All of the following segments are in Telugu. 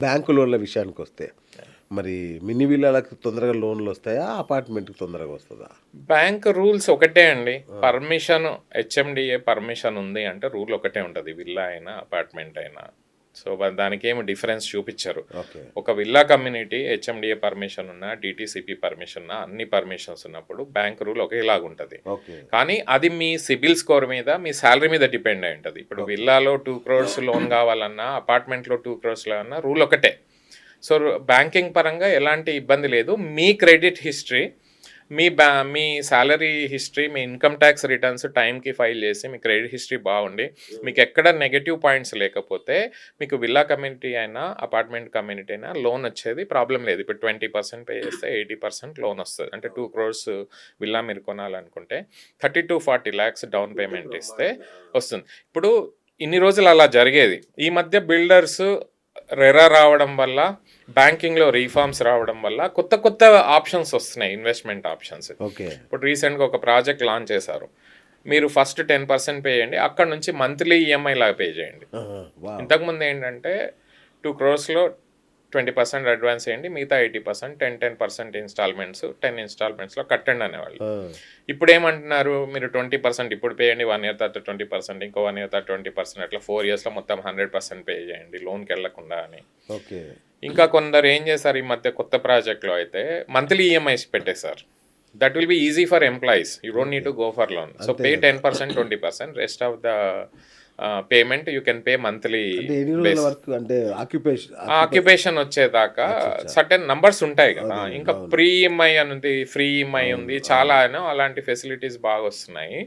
బ్యాంకు లోన్ల విషయానికి వస్తే మరి మినీ విల్లాలకు తొందరగా లోన్లు వస్తాయా? అపార్ట్మెంట్కి తొందరగా వస్తుందా? బ్యాంక్ రూల్స్ ఒకటే అండి. పర్మిషన్ హెచ్ఎండిఏ పర్మిషన్ ఉంది అంటే రూల్ ఒకటే ఉంటుంది. విల్లా అయినా అపార్ట్మెంట్ అయినా. సో దానికి ఏమి డిఫరెన్స్ చూపించరు ఒక విల్లా కమ్యూనిటీ హెచ్ఎండిఏ పర్మిషన్ ఉన్నా డిటిసిపి పర్మిషన్ ఉన్నా అన్ని పర్మిషన్స్ ఉన్నప్పుడు బ్యాంక్ రూల్ ఒకేలాగా ఉంటుంది ఓకే. కానీ అది మీ సిబిల్ స్కోర్ మీద మీ శాలరీ మీద డిపెండ్ అయి ఉంటుంది. ఇప్పుడు విల్లాలో టూ క్రోర్స్ లోన్ కావాలన్నా అపార్ట్మెంట్లో టూ క్రోర్స్ అన్నా రూల్ ఒకటే. సో బ్యాంకింగ్ పరంగా ఎలాంటి ఇబ్బంది లేదు. మీ క్రెడిట్ హిస్టరీ మీ బ్యా మీ శాలరీ హిస్టరీ మీ ఇన్కమ్ ట్యాక్స్ రిటర్న్స్ టైంకి ఫైల్ చేసి మీ క్రెడిట్ హిస్టరీ బాగుండి. మీకు ఎక్కడ నెగటివ్ పాయింట్స్ లేకపోతే మీకు విల్లా కమ్యూనిటీ అయినా అపార్ట్మెంట్ కమ్యూనిటీ అయినా లోన్ వచ్చేది ప్రాబ్లం లేదు. ఇప్పుడు ట్వంటీ పర్సెంట్ పే చేస్తే ఎయిటీ పర్సెంట్ లోన్ వస్తుంది. అంటే టూ క్రోర్స్ విల్లా మీరు కొనాలనుకుంటే thirty to forty lakhs down payment ఇస్తే వస్తుంది. ఇప్పుడు ఇన్ని రోజులు అలా జరిగేది. ఈ మధ్య బిల్డర్స్ రెరా రావడం వల్ల బ్యాంకింగ్లో రీఫార్మ్స్ రావడం వల్ల కొత్త కొత్త ఆప్షన్స్ వస్తున్నాయి ఇన్వెస్ట్మెంట్ ఆప్షన్స్. ఓకే. ఇప్పుడు రీసెంట్గా ఒక ప్రాజెక్ట్ లాంచ్ చేశారు. మీరు ఫస్ట్ టెన్ పర్సెంట్ పే చేయండి అక్కడ నుంచి మంత్లీ ఈఎంఐ లాగా పే చేయండి. ఇంతకుముందు ఏంటంటే టూ క్రోర్స్లో ట్వంటీ పర్సెంట్ అడ్వాన్స్ చేయండి మిగతా eighty percent ten ten percent instalments ten ఇన్స్టాల్మెంట్స్లో కట్టండి అనేవాళ్ళు. ఇప్పుడు ఏమంటున్నారు మీరు ట్వంటీ పర్సెంట్ ఇప్పుడు పే చేయండి వన్ ఇయర్ తర్వాత ట్వంటీ పర్సెంట్ ఇంకో వన్ ఇయర్ తర్వాత ట్వంటీ పర్సెంట్ అట్లా ఫోర్ ఇయర్స్లో మొత్తం హండ్రెడ్ పర్సెంట్ పే చేయండి లోన్కి వెళ్ళకుండా అని. ఓకే. ఇంకా కొందరు ఏం చేశారు ఈ మధ్య కొత్త ప్రాజెక్ట్లో అయితే మంత్లీ ఈఎంఐస్ పెట్టేశారు. That will be easy for employees you don't need to go for loan so pay ten percent twenty percent rest of the payment you can pay monthly అంటే ఆక్యుపేషన్ వచ్చేదాకా సర్టెన్ నంబర్స్ ఉంటాయి కదా. ఇంకా ప్రీ ఈఎంఐ అని ఉంది ఫ్రీ ఈఎంఐ ఉంది చాలా అలాంటి ఫెసిలిటీస్ బాగా వస్తున్నాయి.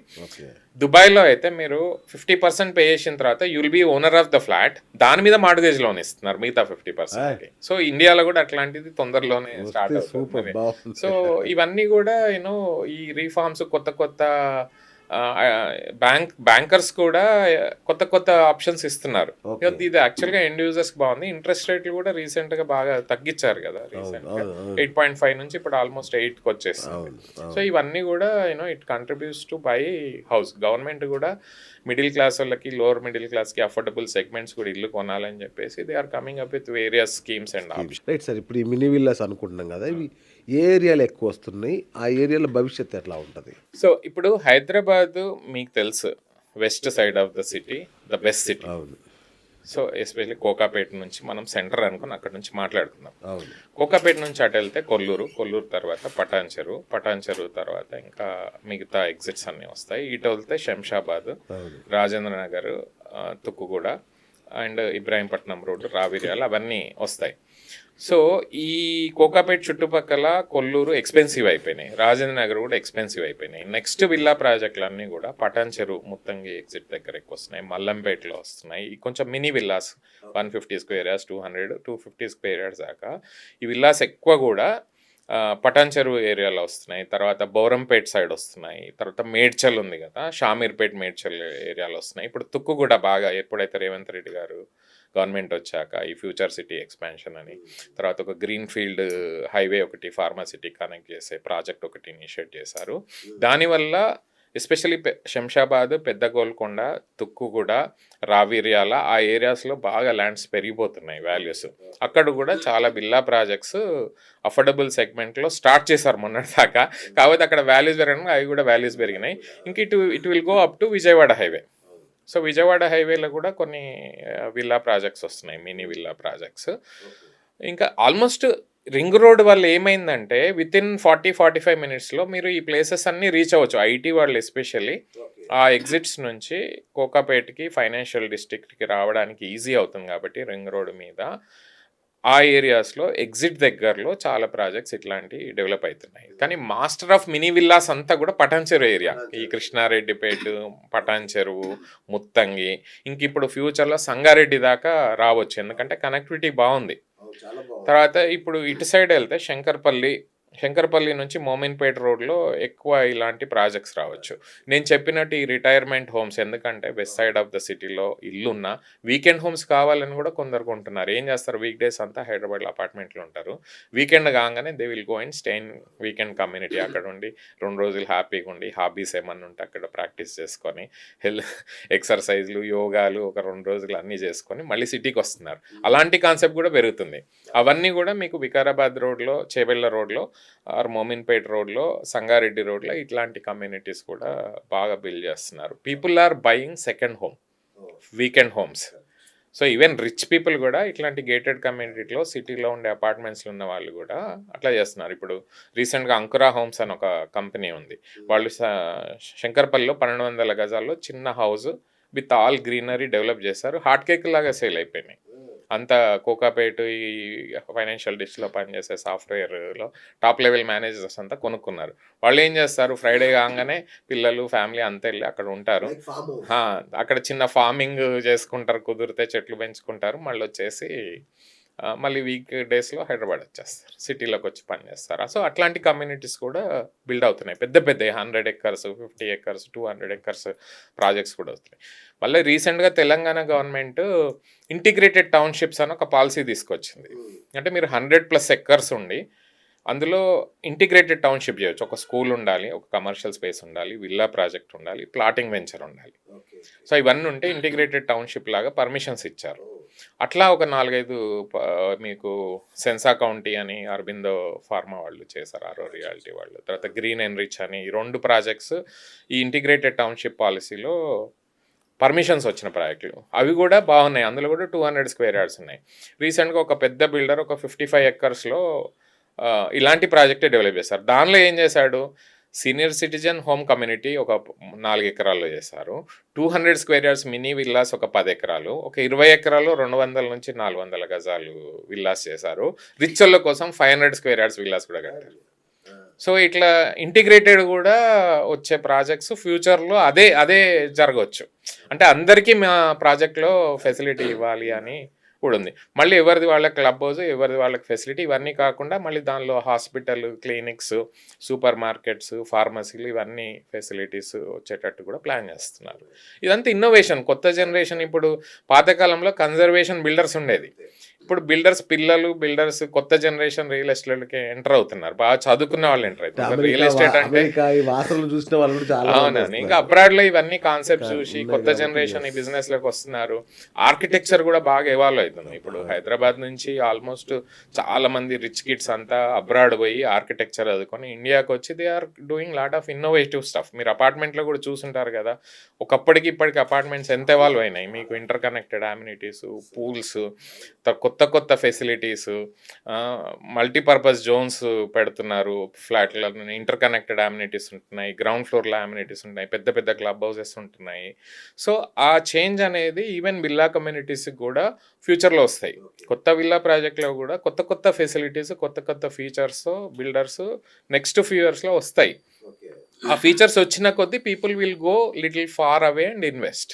దుబాయ్లో అయితే మీరు ఫిఫ్టీ పర్సెంట్ పే చేసిన తర్వాత you'll be owner of the flat దాని మీద మార్గేజ్ లోన్ ఇస్తున్నారు మిగతా ఫిఫ్టీ పర్సెంట్ సో ఇండియాలో కూడా అట్లాంటిది తొందరలోనే స్టార్ట్ అవుతుంది. సో ఇవన్నీ కూడా యూనో ఈ రీఫార్మ్స్ కొత్త కొత్త బ్యాంక్ బ్యాంకర్స్ కూడా కొత్త కొత్త ఆప్షన్స్ ఇస్తున్నారు. ఇది యాక్చువల్గా ఎండ్ యూజర్స్ బాగుంది. ఇంట్రెస్ట్ రేట్లు కూడా రీసెంట్గా బాగా తగ్గించారు కదా రీసెంట్. ఎయిట్ పాయింట్ ఫైవ్ నుంచి ఇప్పుడు ఆల్మోస్ట్ ఎయిట్కి వచ్చేస్తుంది అవును అవును. సో ఇవన్నీ కూడా you know it contributes to buy house government కూడా మిడిల్ క్లాస్ వాళ్ళకి లోవర్ మిడిల్ క్లాస్కి అఫోర్డబుల్ సెగ్మెంట్స్ కూడా ఇల్లు కొనాలని చెప్పేసి they are coming up with various schemes and option right sir ఇప్పుడు ఈ మినీ విల్లాస్ అనుకుంటున్నాం కదా ఇవి ఏ ఏరియాలో ఎక్కువ వస్తున్నాయి. ఆ ఏరియాలో భవిష్యత్తు ఎట్లా ఉంటుంది? సో ఇప్పుడు హైదరాబాద్ మీకు తెలుసు west side of the city the best city. అవును. సో ఎస్పెషల్లీ కోకాపేట నుంచి మనం సెంటర్ అనుకుని అక్కడ నుంచి మాట్లాడుకుందాం. అవును. కోకాపేట నుంచి అటు వెళ్తే కొల్లూరు కొల్లూరు తర్వాత పటాన్ చెరువు పటాన్ చెరువు తర్వాత ఇంకా మిగతా ఎగ్జిట్స్ అన్నీ వస్తాయి. ఇటు వెళ్తే శంషాబాద్ అవును. రాజేంద్ర నగర్ తుక్కుగూడ అండ్ ఇబ్రాహీంపట్నం రోడ్డు రావిర్యాలు అవన్నీ వస్తాయి. సో ఈ కోకాపేట చుట్టుపక్కల కొల్లూరు ఎక్స్పెన్సివ్ అయిపోయినాయి. రాజేంద్ర నగర్ కూడా ఎక్స్పెన్సివ్ అయిపోయినాయి. నెక్స్ట్ విల్లా ప్రాజెక్టులు అన్నీ కూడా పటాన్ చెరువు ముత్తంగి ఎగ్జిట్ దగ్గర ఎక్కువ వస్తున్నాయి. మల్లంపేటలో వస్తున్నాయి. ఈ కొంచెం mini villas one fifty square yards two hundred two fifty square yards దాకా. ఈ విల్లాస్ ఎక్కువ కూడా పటాన్ చెరువు ఏరియాలో వస్తున్నాయి. తర్వాత బౌరంపేట్ సైడ్ వస్తున్నాయి. తర్వాత మేడ్చల్ ఉంది కదా షామీర్పేట్ మేడ్చల్ ఏరియాలో వస్తున్నాయి. ఇప్పుడు తుక్కు కూడా బాగా ఎప్పుడైతే రేవంత్ రెడ్డి గారు గవర్నమెంట్ వచ్చాక ఈ ఫ్యూచర్ సిటీ ఎక్స్పాన్షన్ అని. తర్వాత ఒక గ్రీన్ ఫీల్డ్ హైవే ఒకటి ఫార్మాసిటీ కనెక్ట్ చేసే ప్రాజెక్ట్ ఒకటి ఇనిషియేట్ చేశారు. దానివల్ల ఎస్పెషలీ శంషాబాద్ పెద్ద గోల్కొండ తుక్కుగూడ రావిర్యాల ఆ ఏరియాస్లో బాగా ల్యాండ్స్ పెరిగిపోతున్నాయి వాల్యూస్. అక్కడ కూడా చాలా బిల్లా ప్రాజెక్ట్స్ అఫోర్డబుల్ సెగ్మెంట్లో స్టార్ట్ చేశారు మొన్నటి దాకా కాకపోతే అక్కడ వాల్యూస్ పెరగడం అవి కూడా వాల్యూస్ పెరిగినాయి. ఇంక ఇటు it will go up to Vijayawada highway. So Vijayawada హైవేలో కూడా కొన్ని విల్లా ప్రాజెక్ట్స్ వస్తున్నాయి మినీ విల్లా ప్రాజెక్ట్స్. ఇంకా ఆల్మోస్ట్ రింగ్ రోడ్ వల్ల ఏమైందంటే with in forty forty five మినిట్స్లో మీరు ఈ ప్లేసెస్ అన్నీ రీచ్ అవ్వచ్చు ఐటీ వాళ్ళు ఎస్పెషల్లీ. ఆ ఎగ్జిట్స్ నుంచి కోకాపేటకి ఫైనాన్షియల్ డిస్ట్రిక్ట్కి రావడానికి ఈజీ అవుతుంది కాబట్టి రింగ్ రోడ్ మీద. ఆ ఏరియాస్లో ఎగ్జిట్ దగ్గరలో చాలా ప్రాజెక్ట్స్ ఇట్లాంటివి డెవలప్ అవుతున్నాయి కానీ మాస్టర్ ఆఫ్ మినీ విల్లాస్ అంతా కూడా పటాన్ చెరువు ఏరియా. ఈ కృష్ణారెడ్డిపేట పటాన్ చెరువు ముత్తంగి. ఇంక ఇప్పుడు ఫ్యూచర్లో సంగారెడ్డి దాకా రావచ్చు. ఎందుకంటే కనెక్టివిటీ బాగుంది. తర్వాత ఇప్పుడు ఇటు సైడ్ వెళ్తే శంకర్పల్లి శంకరపల్లి నుంచి మోమిన్పేట రోడ్లో ఎక్కువ ఇలాంటి ప్రాజెక్ట్స్ రావచ్చు. నేను చెప్పినట్టు ఈ రిటైర్మెంట్ హోమ్స్ ఎందుకంటే వెస్ట్ సైడ్ ఆఫ్ ద సిటీలో ఇల్లున్న వీకెండ్ హోమ్స్ కావాలని కూడా కొందరు కొంటున్నారు. ఏం చేస్తారు? వీక్ డేస్ అంతా హైదరాబాద్లో అపార్ట్మెంట్లు ఉంటారు. వీకెండ్ కాగానే they will go and stay weekend community అక్కడ ఉండి రెండు రోజులు హ్యాపీగా ఉండి హాబీస్ ఏమన్నా ఉంటే అక్కడ ప్రాక్టీస్ చేసుకొని హెల్త్ ఎక్సర్సైజ్లు యోగాలు ఒక రెండు రోజులు అన్నీ చేసుకొని మళ్ళీ సిటీకి వస్తున్నారు. అలాంటి కాన్సెప్ట్ కూడా పెరుగుతుంది. అవన్నీ కూడా మీకు వికారాబాద్ రోడ్లో చేవెళ్ళ రోడ్లో ఆర్ మోమిన్పేట్ రోడ్లో సంగారెడ్డి రోడ్లో ఇట్లాంటి కమ్యూనిటీస్ కూడా బాగా బిల్డ్ చేస్తున్నారు. People are buying second home weekend homes so even rich people కూడా ఇట్లాంటి గేటెడ్ కమ్యూనిటీలో సిటీలో ఉండే అపార్ట్మెంట్స్లో ఉన్న వాళ్ళు కూడా అట్లా చేస్తున్నారు. ఇప్పుడు రీసెంట్గా అంకురా హోమ్స్ అని ఒక కంపెనీ ఉంది. వాళ్ళు శంకర్పల్లిలో పన్నెండు వందల గజాల్లో చిన్న house with all greenery develop చేశారు. హాట్ కేక్ లాగా సేల్ అయిపోయినాయి. అంత కోకాపేట ఈ ఫైనాన్షియల్ డిస్ట్లో పనిచేసే సాఫ్ట్వేర్లో టాప్ లెవెల్ మేనేజర్స్ అంతా కొనుక్కున్నారు. వాళ్ళు ఏం చేస్తారు? ఫ్రైడే కాగానే పిల్లలు ఫ్యామిలీ అంతా వెళ్ళి అక్కడ ఉంటారు. అక్కడ చిన్న ఫార్మింగ్ చేసుకుంటారు కుదిరితే చెట్లు పెంచుకుంటారు మళ్ళీ వచ్చేసి మళ్ళీ వీక్ డేస్లో హైదరాబాద్ వచ్చేస్తారు. సిటీలోకి వచ్చి పని చేస్తారు. సో అట్లాంటి కమ్యూనిటీస్ కూడా బిల్డ్ అవుతున్నాయి. పెద్ద పెద్ద hundred acres fifty acres two hundred acres projects కూడా వస్తున్నాయి. మళ్ళీ రీసెంట్గా తెలంగాణ గవర్నమెంట్ ఇంటిగ్రేటెడ్ టౌన్షిప్స్ అని ఒక పాలసీ తీసుకొచ్చింది. అంటే మీరు హండ్రెడ్ ప్లస్ ఎక్కర్స్ ఉండి అందులో ఇంటిగ్రేటెడ్ టౌన్షిప్ చేయొచ్చు. ఒక స్కూల్ ఉండాలి ఒక కమర్షియల్ స్పేస్ ఉండాలి విల్లా ప్రాజెక్ట్ ఉండాలి ప్లాటింగ్ వెంచర్ ఉండాలి. సో ఇవన్నీ ఉంటే ఇంటిగ్రేటెడ్ టౌన్షిప్ లాగా పర్మిషన్స్ ఇచ్చారు. అట్లా ఒక నాలుగైదు మీకు సెన్సా కౌంటీ అని అరబిందో ఫార్మా వాళ్ళు చేశారు ఆరో రియాలిటీ వాళ్ళు. తర్వాత గ్రీన్ ఎన్రిచ్ అని ఈ రెండు ప్రాజెక్ట్స్ ఈ ఇంటిగ్రేటెడ్ టౌన్షిప్ పాలసీలో పర్మిషన్స్ వచ్చిన ప్రాజెక్టులు. అవి కూడా బాగున్నాయి. అందులో కూడా టూ హండ్రెడ్ స్క్వేర్ యార్డ్స్ ఉన్నాయి. రీసెంట్గా ఒక పెద్ద బిల్డర్ ఒక ఫిఫ్టీ ఫైవ్ ఎక్కర్స్లో ఇలాంటి ప్రాజెక్టే డెవలప్ చేశారు. దానిలో ఏం చేశాడు? సీనియర్ సిటిజన్ హోమ్ కమ్యూనిటీ ఒక నాలుగు ఎకరాల్లో చేశారు. Two hundred square yards mini villas ఒక పది ఎకరాలు. ఒక ఇరవై ఎకరాలు రెండు వందల నుంచి నాలుగు వందల గజాలు విల్లాస్ చేశారు. రిచ్ కోసం five hundred square yards villas కూడా కట్టారు. సో ఇట్లా ఇంటిగ్రేటెడ్ కూడా వచ్చే ప్రాజెక్ట్స్ ఫ్యూచర్లో అదే అదే జరగవచ్చు. అంటే అందరికీ మా ప్రాజెక్ట్లో ఫెసిలిటీ ఇవ్వాలి అని కూడా ఉంది. మళ్ళీ ఎవరిది వాళ్ళ క్లబ్ హౌస్ ఎవరిది వాళ్ళకి ఫెసిలిటీ ఇవన్నీ కాకుండా మళ్ళీ దానిలో హాస్పిటల్ క్లినిక్స్ సూపర్ మార్కెట్స్ ఫార్మసీలు ఇవన్నీ ఫెసిలిటీస్ వచ్చేటట్టు కూడా ప్లాన్ చేస్తున్నారు. ఇదంతా ఇన్నోవేషన్. కొత్త జనరేషన్ ఇప్పుడు పాతకాలంలో కన్జర్వేషన్ బిల్డర్స్ ఉండేది. ఇప్పుడు బిల్డర్స్ పిల్లలు బిల్డర్స్ కొత్త జనరేషన్ రియల్ ఎస్టేట్కి ఎంటర్ అవుతున్నారు. బాగా చదువుకున్న వాళ్ళు ఎంటర్ అవుతున్నారు. రియల్ ఎస్టేట్ అంటే వాసనలు చూసిన వాళ్ళు అవునండి. ఇంకా అబ్రాడ్లో ఇవన్నీ కాన్సెప్ట్స్ చూసి కొత్త జనరేషన్ ఈ. బిజినెస్లోకి వస్తున్నారు. ఆర్కిటెక్చర్ కూడా బాగా ఎవాల్వ్ అవుతుంది. ఇప్పుడు హైదరాబాద్ నుంచి ఆల్మోస్ట్ చాలా మంది రిచ్ కిడ్స్ అంతా అబ్రాడ్ పోయి ఆర్కిటెక్చర్ చదువుకొని ఇండియాకి వచ్చి they are doing lot of innovative stuff మీరు apartment లో కూడా చూసుంటారు కదా. ఒకప్పటికి ఇప్పటికి అపార్ట్మెంట్స్ ఎంత ఎవాల్వ్ అయినాయి? మీకు ఇంటర్ కనెక్టెడ్ అమ్యూనిటీస్ పూల్స్ కొత్త కొత్త ఫెసిలిటీస్ మల్టీపర్పస్ జోన్స్ పెడుతున్నారు. ఫ్లాట్లలో ఇంటర్ కనెక్టెడ్ అమ్యూనిటీస్ ఉంటున్నాయి గ్రౌండ్ ఫ్లోర్లో అమ్యూనిటీస్ ఉంటున్నాయి పెద్ద పెద్ద క్లబ్ హౌసెస్ ఉంటున్నాయి. సో ఆ చేంజ్ అనేది ఈవెన్ విల్లా కమ్యూనిటీస్కి కూడా ఫ్యూచర్లో వస్తాయి. కొత్త విల్లా ప్రాజెక్ట్లో కూడా కొత్త కొత్త ఫెసిలిటీస్ కొత్త కొత్త ఫీచర్స్ బిల్డర్స్ నెక్స్ట్ ఫ్యూ ఇయర్స్లో వస్తాయి. ఆ ఫీచర్స్ వచ్చిన కొద్దీ people will go little far away and invest